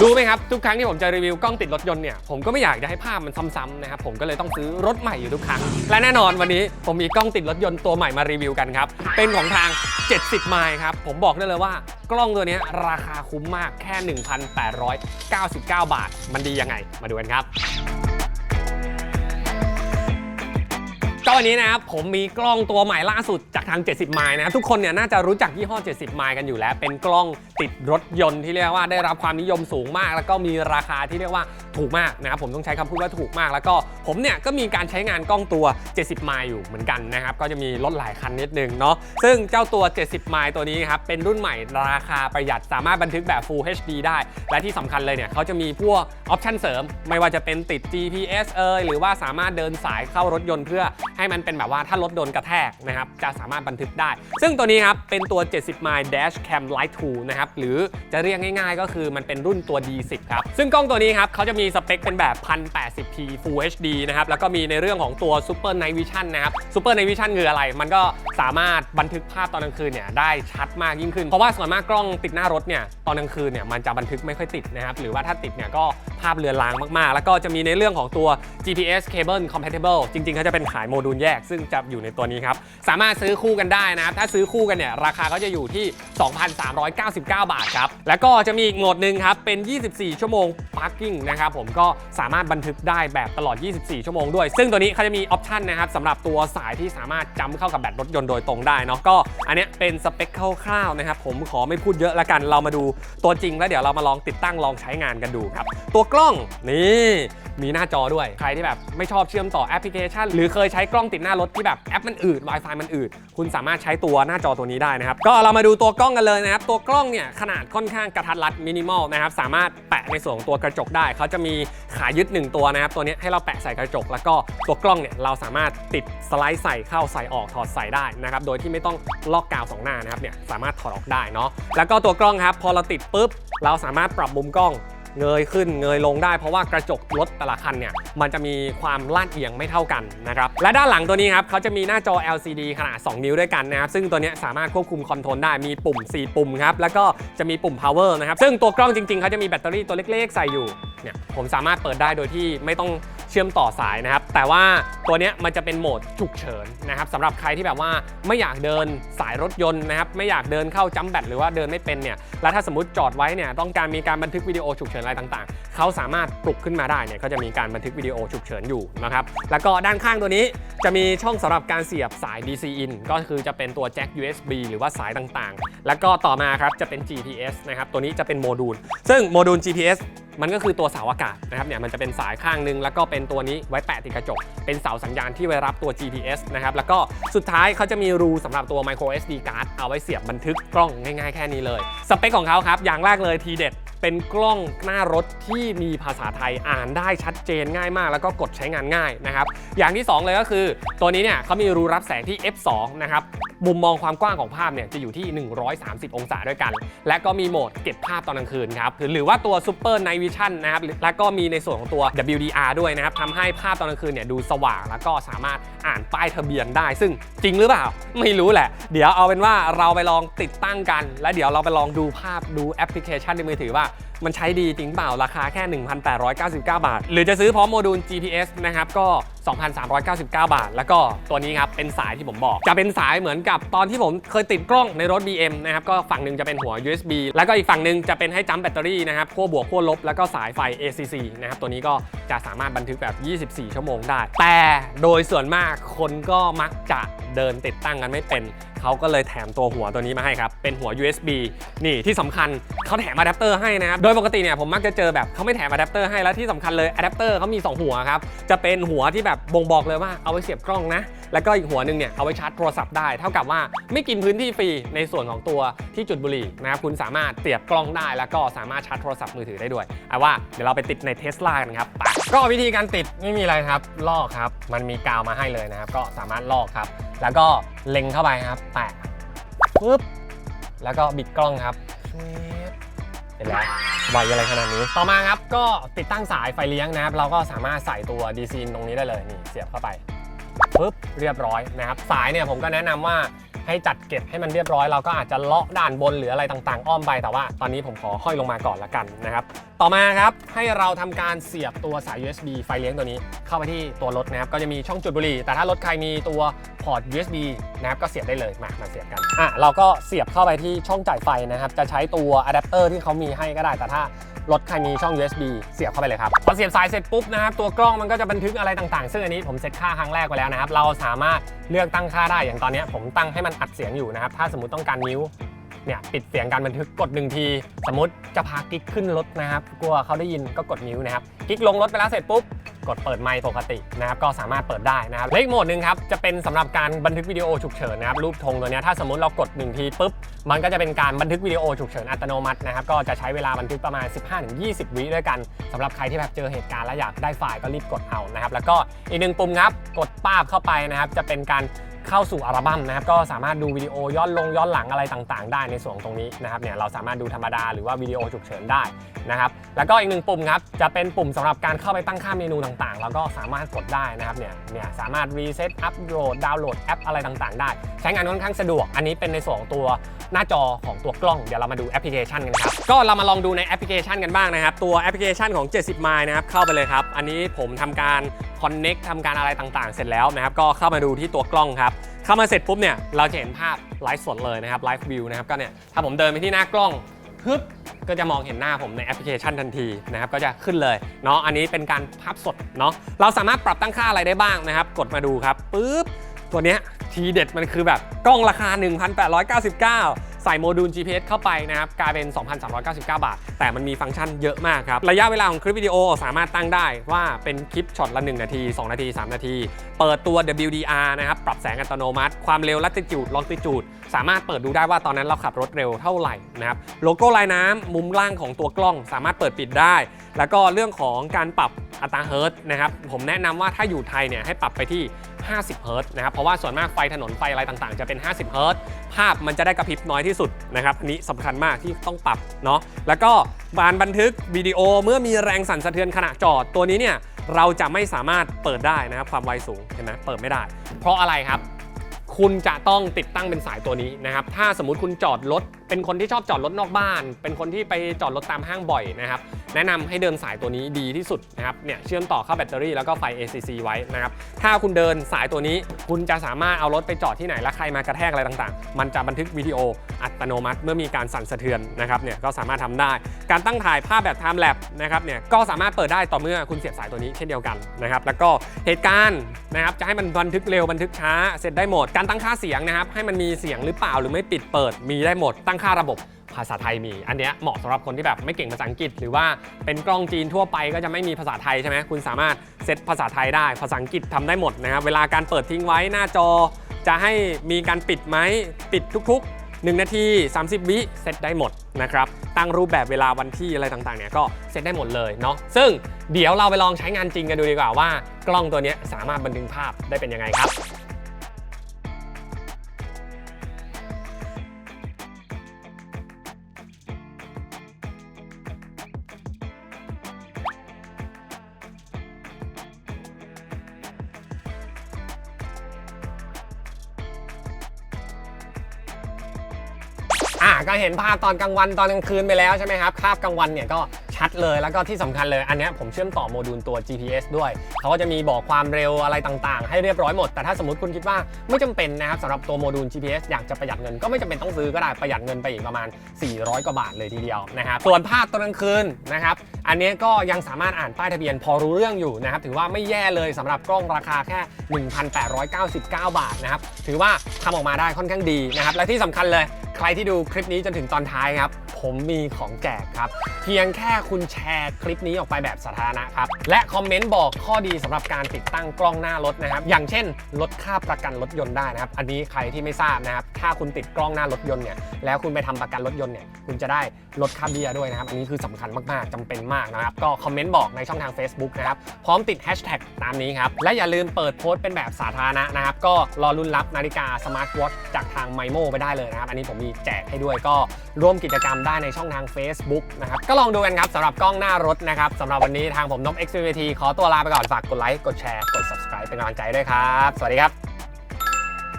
รู้ไหมครับ ทุกครั้งที่ผมจะรีวิวกล้องติดรถยนต์เนี่ยผมก็ไม่อยากจะให้ภาพมันซ้ำๆนะครับผมก็เลยต้องซื้อรถใหม่อยู่ทุกครั้ง และแน่นอนวันนี้ผมมีกล้องติดรถยนต์ตัวใหม่มารีวิวกันครับเป็นของทาง 70 ไมล์ครับผมบอกได้เลยว่ากล้องตัวนี้ราคาคุ้มมากแค่ 1,899 บาท มันดียังไง มาดูกันครับ วันนี้นะครับผมมีกล้องตัวใหม่ล่าสุดจากทาง 70 ไมล์นะครับทุกคนเนี่ยน่าจะรู้จักยี่ห้อ 70 ไมล์กันอยู่แล้ว เป็นกล้องติดรถยนต์ที่เรียกว่าได้รับความนิยมสูงมาก แล้วก็มีราคาที่เรียกว่า ถูกมากนะครับผมต้องใช้คำพูดว่าถูกมาก แล้วก็ผมเนี่ยก็มีการใช้งานกล้องตัว 70 ไมล์อยู่เหมือนกันนะครับก็จะมีรถหลายคันนิดนึงเนาะซึ่งเจ้าตัว 70 ไมล์ตัวนี้ครับเป็นรุ่นใหม่ราคาประหยัดสามารถบันทึกแบบ Full HD ได้ และที่สำคัญเลยเนี่ยเขาจะมีพวกออปชันเสริม ไม่ว่าจะเป็นติด GPS เอยหรือว่าสามารถเดินสายเข้ารถยนต์เพื่อให้มันเป็นแบบว่าถ้ารถโดนกระแทกนะครับจะสามารถบันทึกได้ ซึ่งตัวนี้ครับเป็นตัว 70 mile dash cam light 2นะครับหรือจะเรียกง่าย ๆ ก็คือมันเป็นรุ่นตัว D10 ครับซึ่งกล้องตัวนี้ครับเขาจะมีสเปคเป็นแบบ 1080p Full HD นะครับ แล้วก็มีในเรื่องของตัว Super Night Vision นะครับ Super Night Vision คืออะไร มันก็สามารถบันทึกภาพตอนกลางคืนเนี่ยได้ชัดมากยิ่งขึ้น เพราะว่าส่วนมากกล้องติดหน้ารถเนี่ยตอนกลางคืนเนี่ยมันจะบันทึกไม่ค่อยติดนะครับ หรือว่าถ้าติดเนี่ยก็ภาพเลือนลางมากๆ แล้วก็จะมีในเรื่องของตัว GPS cable compatible จริงๆเขาจะเป็นขายโมดูลแยก ซึ่งจะอยู่ในตัวนี้ครับ สามารถซื้อคู่กันได้นะครับ ถ้าซื้อคู่กันเนี่ยราคาก็จะอยู่ที่ 2,399 บาทครับ แล้วก็จะมีอีกโหมดหนึ่งครับ เป็น 24 ชั่วโมง parking นะครับผมก็สามารถบันทึกได้แบบตลอด 24 ชั่วโมงด้วย ซึ่งตัวนี้เขาจะมีออปชันนะครับสำหรับตัวสายที่สามารถจำเข้ากับแบตรถยนต์โดยตรงได้เนาะก็อันเนี้ยเป็นสเปคคร่าวๆนะครับผมขอไม่พูดเยอะละกันเรามาดูตัวจริงแล้วเดี๋ยวเรามาลองติดตั้งลองใช้งานกันดูครับตัวกล้องนี่ มีหน้าจอด้วย ใครที่แบบไม่ชอบเชื่อมต่อแอปพลิเคชัน หรือเคยใช้กล้องติดหน้ารถที่แบบแอปมันอืด Wi-Fi มันอืด คุณสามารถใช้ตัวหน้าจอตัวนี้ได้นะครับ ก็เรามาดูตัวกล้องกันเลยนะครับ ตัวกล้องเนี่ยขนาดค่อนข้างกระทัดรัดมินิมอลนะครับ สามารถแปะในส่วนของตัวกระจกได้ เขาจะมีขายึด 1 ตัวนะครับ ตัวนี้ให้เราแปะใส่กระจก แล้วก็ตัวกล้องเนี่ยเราสามารถติดสไลด์ใส่เข้าใส่ออกถอดใส่ได้นะครับ โดยที่ไม่ต้องลอกกาวสองหน้านะครับเนี่ยสามารถถอดออกได้เนาะ แล้วก็ตัวกล้องครับพอเราติดปุ๊บเราสามารถปรับมุมกล้อง เงยขึ้นเงยลงได้เพราะว่ากระจกรถแต่ละคันเนี่ยมันจะมีความลาดเอียงไม่เท่ากันนะครับและด้านหลังตัวนี้ครับเขาจะมีหน้าจอ LCD ขนาด 2 นิ้วด้วยกันนะครับซึ่งตัวนี้สามารถควบคุมคอนโทรลได้มีปุ่ม 4 ปุ่มครับแล้วก็จะมีปุ่ม power นะครับซึ่งตัวกล้องจริงๆเขาจะมีแบตเตอรี่ตัวเล็กๆ ใส่อยู่เนี่ยผมสามารถเปิดได้โดยที่ไม่ต้อง เชื่อมต่อสายนะครับ แต่ว่าตัวนี้มันจะเป็นโหมดฉุกเฉินนะครับสำหรับใครที่แบบว่าไม่อยากเดินสายรถยนต์นะครับไม่อยากเดินเข้าจัมแบตหรือว่าเดินไม่เป็นเนี่ยแล้วถ้าสมมติจอดไว้เนี่ยต้องการมีการบันทึกวิดีโอฉุกเฉินอะไรต่างๆ เขาสามารถปลุกขึ้นมาได้เนี่ยก็จะมีการบันทึกวิดีโอฉุกเฉินอยู่นะครับแล้วก็ด้านข้างตัวนี้จะมีช่องสำหรับการเสียบสาย DC in ก็คือจะเป็นตัวแจ็ค USB หรือว่าสายต่างๆ แล้วก็ต่อมาครับจะเป็น GPS นะครับตัวนี้จะเป็นโมดูล ซึ่งโมดูล GPS มันก็คือตัวเสาอากาศนะครับเนี่ยมันจะเป็นสายข้างหนึง แล้วก็เป็นตัวนี้ไว้แปะติดกระจก เป็นเสาสัญญาณที่ไว้รับตัว GPS นะครับแล้วก็สุดท้ายเขาจะมีรูสำหรับตัว micro SD card เอาไว้เสียบบันทึกกล้องง่ายๆแค่นี้เลย สเปคของเขาครับอย่างแรกเลยทีเด็ด เป็นกล้องหน้ารถที่มีภาษาไทยอ่านได้ชัดเจนง่ายมาก แล้วก็กดใช้งานง่ายนะครับ อย่างที่ 2 เลยก็คือ ตัวนี้เนี่ยเขามีรูรับแสงที่ f2 นะครับมุมมองความกว้างของภาพเนี่ยจะอยู่ที่ 130 องศาด้วยกัน และก็มีโหมดเก็บภาพตอนกลางคืนครับ หรือว่าตัว Super Night Vision นะครับ และก็มีในส่วนของตัว WDR ด้วยนะครับทำให้ภาพตอนกลางคืนเนี่ยดูสว่าง แล้วก็สามารถอ่านป้ายทะเบียนได้ ซึ่งจริงหรือเปล่า ไม่รู้แหละ เดี๋ยวเอาเป็นว่าเราไปลองติดตั้งกัน แล้วเดี๋ยวเราไปลองดูภาพดูแอปพลิเคชันในมือถือว่ามันใช้ดีจริงเปล่าราคาแค่ 1,899 บาท หรือจะซื้อพร้อมโมดูล GPS นะครับก็ 2,399 บาท แล้วก็ตัวนี้ครับเป็นสายที่ผมบอก จะเป็นสายเหมือนกับตอนที่ผมเคยติดกล้องในรถ BM นะครับก็ฝั่งหนึ่งจะเป็นหัว USB แล้วก็อีกฝั่งหนึ่งจะเป็นให้จัมแบตเตอรี่นะครับขั้วบวกขั้วลบแล้วก็สายไฟ ACC นะครับตัวนี้ก็จะสามารถบันทึกแบบ 24 ชั่วโมงได้ แต่โดยส่วนมากคนก็มักจะเดินติดตั้งกันไม่เป็นเขาก็เลยแถมตัวหัวตัวนี้มาให้ครับ เป็นหัว USB นี่ที่สำคัญเขาแถมอะแดปเตอร์ให้นะครับ โดยปกติเนี่ยผมมักจะเจอแบบเขาไม่แถมอะแดปเตอร์ให้แล้วที่สำคัญเลยอะแดปเตอร์เขามี 2 หัวครับ จะเป็นหัวที่แบบบ่งบอกเลยว่าเอาไว้เสียบกล้องนะ แล้วก็อีกหัวหนึ่งเนี่ยเอาไว้ชาร์จโทรศัพท์ได้ เท่ากับว่าไม่กินพื้นที่ฟรีในส่วนของตัวที่จุดบุหรี่นะครับคุณสามารถเสียบกล้องได้ แล้วก็สามารถชาร์จโทรศัพท์มือถือได้ด้วยเอาว่าเดี๋ยวเราไปติดในเทสลากันครับไปก็วิธีการติดไม่มีอะไรครับลอกครับ มันมีกาวมาให้เลยนะครับ ก็สามารถลอกครับ แล้วก็เล็งเข้าไปครับแปะปึ๊บแล้วก็บิดกล้องครับ เห็นแล้วไวอะไรขนาดนี้ ต่อมาครับก็ติดตั้งสายไฟเลี้ยงนะครับ เราก็สามารถใส่ตัว DC ตรงนี้ได้เลยนี่เสียบเข้าไปปึ๊บเรียบร้อยนะครับ สายเนี่ยผมก็แนะนำว่า ให้จัดเก็บให้มันเรียบร้อย เราก็อาจจะเลาะด้านบนหรืออะไรต่างๆ อ้อมไปแต่ว่าตอนนี้ผมขอห้อยลงมาก่อนละกันนะครับ ต่อมาครับให้เราทำการเสียบตัวสาย USB ไฟเลี้ยงตัวนี้ เข้าไปที่ตัวรถนะครับก็จะมีช่องจุดบุหรี่ แต่ถ้ารถใครมีตัวพอร์ต USB นะครับก็เสียบได้เลยมามาเสียบกันอะเราก็เสียบเข้าไปที่ช่องจ่ายไฟนะครับจะใช้ตัวอะแดปเตอร์ที่เขามีให้ก็ได้แต่ถ้า รถใครมีช่อง USB เสียบเข้าไปเลยครับ พอเสียบสายเสร็จปุ๊บนะครับตัวกล้องมันก็จะบันทึกอะไรต่างๆ ซึ่งอันนี้ผมเซตค่าครั้งแรกไว้แล้วนะครับ เราสามารถเลือกตั้งค่าได้อย่างตอนนี้ผมตั้งให้มันอัดเสียงอยู่นะครับ ถ้าสมมติต้องการนิ้วเนี่ยปิดเสียงการบันทึกกดหนึ่งที สมมติจะพากิ๊กขึ้นรถนะครับ กลัวเขาได้ยินก็กดนิ้วนะครับกิ๊กลงรถไปแล้วเสร็จปุ๊บ กดเปิดไมค์ปกตินะครับก็สามารถเปิดได้นะครับเลขอีกโหมดหนึ่งครับจะเป็นสำหรับการบันทึกวิดีโอฉุกเฉินนะครับรูปธงตัวเนี้ยถ้าสมมติเรากดหนึ่งทีปุ๊บมันก็จะเป็นการบันทึกวิดีโอฉุกเฉินอัตโนมัตินะครับก็จะใช้เวลาบันทึกประมาณ 15-20 วิด้วยกันสำหรับใครที่แบบเจอเหตุการณ์แล้วอยากได้ไฟล์ก็รีบกดเอานะครับแล้วก็อีกหนึ่งปุ่มครับกดป้าบเข้าไปนะครับจะเป็นการ เข้าสู่อัลบั้มนะครับก็สามารถดูวิดีโอย้อนลงย้อนหลังอะไรต่างๆ ได้ในส่วนตรงนี้นะครับเนี่ยเราสามารถดูธรรมดาหรือว่าวิดีโอฉุกเฉินได้นะครับแล้วก็อีกหนึ่งปุ่มครับจะเป็นปุ่มสำหรับการเข้าไปตั้งค่าเมนูต่างๆ แล้วก็สามารถกดได้นะครับเนี่ยเนี่ยสามารถรีเซ็ตอัปโหลดดาวน์โหลดแอปอะไรต่างๆ ได้ ใช้งานค่อนข้างสะดวก อันนี้เป็นในส่วนของตัวหน้าจอของตัวกล้องเดี๋ยวเรามาดูแอปพลิเคชันกันครับก็เรามาลองดูในแอปพลิเคชันกันบ้างนะครับตัวแอปพลิเคชันของ 70ม i นะครับเข้าไปเลยครับอันนี้ผมทำการ Connect ทำการอะไรต่างๆ เสร็จแล้วนะครับก็เข้ามาดูที่ตัวกล้องครับเข้ามาเสร็จปุ๊บเนี่ยเราจะเห็นภาพไลฟ์สดเลยนะครับไลฟ์วิวนะครับก็เนี่ยถ้าผมเดินไปที่หน้ากล้องฮึบก็จะมองเห็นหน้าผมในแอปพลิเคชันทันทีนะครับก็จะขึ้นเลยเนาะอันนี้เป็นการภาพสดเนาะเราสามารถปรับตั้งค่าอะไรได้บ้างนะครับ กดมาดูครับปุ๊บตัวเนี้ยทีเด็ดมันคือแบบกล้องราคา 1,899 ใส่โมดูล GPS เข้าไปนะครับกลายเป็น 2,399 บาท แต่มันมีฟังก์ชันเยอะมากครับ ระยะเวลาของคลิปวิดีโอสามารถตั้งได้ว่าเป็นคลิปช็อตละ 1 นาที 2 นาที 3 นาที เปิดตัว WDR นะครับ ปรับแสงอัตโนมัติ ความเร็ว latitude longitude สามารถเปิดดูได้ว่าตอนนั้นเราขับรถเร็วเท่าไหร่นะครับโลโก้ลายน้ำมุมล่างของตัวกล้องสามารถเปิดปิดได้ แล้วก็เรื่องของการปรับอัตราเฮิร์ตนะครับผมแนะนำว่าถ้าอยู่ไทยเนี่ยให้ปรับไปที่ 50เฮิร์ตนะครับ เพราะว่าส่วนมากไฟถนนไฟอะไรต่างๆ จะเป็น 50เฮิร์ตภาพมันจะได้กระพริบน้อยที่สุดนะครับ อันนี้สำคัญมากที่ต้องปรับเนาะ แล้วก็การบันทึกวิดีโอเมื่อมีแรงสั่นสะเทือนขณะจอดตัวนี้เนี่ยเราจะไม่สามารถเปิดได้นะครับความไวสูงเห็นไหมเปิดไม่ได้ เพราะอะไรครับ คุณจะต้องติดตั้งเป็นสายตัวนี้นะครับ ถ้าสมมุติคุณจอดรถ เป็นคนที่ชอบจอดรถนอกบ้าน เป็นคนที่ไปจอดรถตามห้างบ่อยนะครับ แนะนำให้เดินสายตัวนี้ดีที่สุดนะครับ เนี่ยเชื่อมต่อเข้าแบตเตอรี่แล้วก็ไฟ ACC ไว้นะครับ ถ้าคุณเดินสายตัวนี้ คุณจะสามารถเอารถไปจอดที่ไหนและใครมากระแทกอะไรต่างๆ มันจะบันทึกวิดีโออัตโนมัติ เมื่อมีการสั่นสะเทือนนะครับ เนี่ยก็สามารถทำได้ การตั้งถ่ายภาพแบบ time lapse นะครับ เนี่ยก็สามารถเปิดได้ต่อเมื่อคุณเสียบสายตัวนี้เช่นเดียวกันนะครับ แล้วก็เหตุการณ์นะครับจะให้มันบันทึกเร็วบันทึกช้าเสร็จได้หมด การตั้งค่าเสียงนะครับให้มันมีเสียงหรือเปล่าหรือไม่ปิดเปิดมีได้หมดตั้งค่าระบบภาษาไทยมี อันเนี้ยเหมาะสำหรับคนที่แบบไม่เก่งภาษาอังกฤษ หรือว่าเป็นกล้องจีนทั่วไปก็จะไม่มีภาษาไทยใช่ไหมคุณสามารถเซตภาษาไทยได้ ภาษาอังกฤษทำได้หมดนะครับ เวลาการเปิดทิ้งไว้หน้าจอ จะให้มีการปิดไหมปิดทุก ๆ 1 นาที 30 วิเซตได้หมดนะครับ ตั้งรูปแบบเวลาวันที่อะไรต่างๆเนี่ยก็เซตได้หมดเลยเนาะ ซึ่งเดี๋ยวเราไปลองใช้งานจริงกันดูดีกว่าว่า กล้องตัวเนี้ยสามารถบันทึกภาพได้เป็นยังไงครับ อะก็เห็นภาพตอนกลางวันตอนกลางคืนไปแล้วใช่ไหมครับภาพกลางวันเนี่ยก็ชัดเลยแล้วก็ที่สำคัญเลยอันนี้ผมเชื่อมต่อโมดูลตัว GPS ด้วยเขาก็จะมีบอกความเร็วอะไรต่างๆ ให้เรียบร้อยหมด แต่ถ้าสมมติคุณคิดว่าไม่จำเป็นนะครับสำหรับตัวโมดูล GPS อยากจะประหยัดเงินก็ไม่จำเป็นต้องซื้อก็ได้ประหยัดเงินไปอีกประมาณ 400 กว่าบาทเลยทีเดียวนะครับส่วนภาพตอนกลางคืนนะครับอันนี้ก็ยังสามารถอ่านป้ายทะเบียนพอรู้เรื่องอยู่นะครับถือว่าไม่แย่เลยสำหรับกล้องราคาแค่ 1,899 บาทนะครับถือว่าทำออกมาได้ค่อนข้างดีนะครับและที่สำคัญเลย ใครที่ดูคลิปนี้จนถึงตอนท้ายครับ ผมมีของแจกครับ เพียงแค่คุณแชร์คลิปนี้ออกไปแบบสาธารณะครับ และคอมเมนต์บอกข้อดีสำหรับการติดตั้งกล้องหน้ารถนะครับ อย่างเช่น ลดค่าประกันรถยนต์ได้นะครับ อันนี้ใครที่ไม่ทราบนะครับ ถ้าคุณติดกล้องหน้ารถยนต์เนี่ย แล้วคุณไปทำประกันรถยนต์เนี่ย คุณจะได้ลดค่าเบี้ยด้วยนะครับ อันนี้คือสำคัญมากๆจำเป็นมากนะครับ ก็คอมเมนต์บอกในช่องทาง Facebook นะครับ พร้อมติดแฮชแท็กตามนี้ครับ และอย่าลืมเปิดโพสต์เป็นแบบสาธารณะนะครับ ก็รอรุ่นรับนาฬิกาสมาร์ทวอทจากทางไมโมไปได้เลยนะครับ อันนี้ผมมีแจกให้ด้วยก็ร่วมกิจกรรมได้ในช่องทาง Facebook นะครับก็ลองดูกันครับสำหรับกล้องหน้ารถนะครับสำหรับวันนี้ทางผมนพ XVT ขอตัวลาไปก่อนฝากกดไลค์กดแชร์กด subscribe เป็นกำลังใจด้วยครับ สวัสดีครับ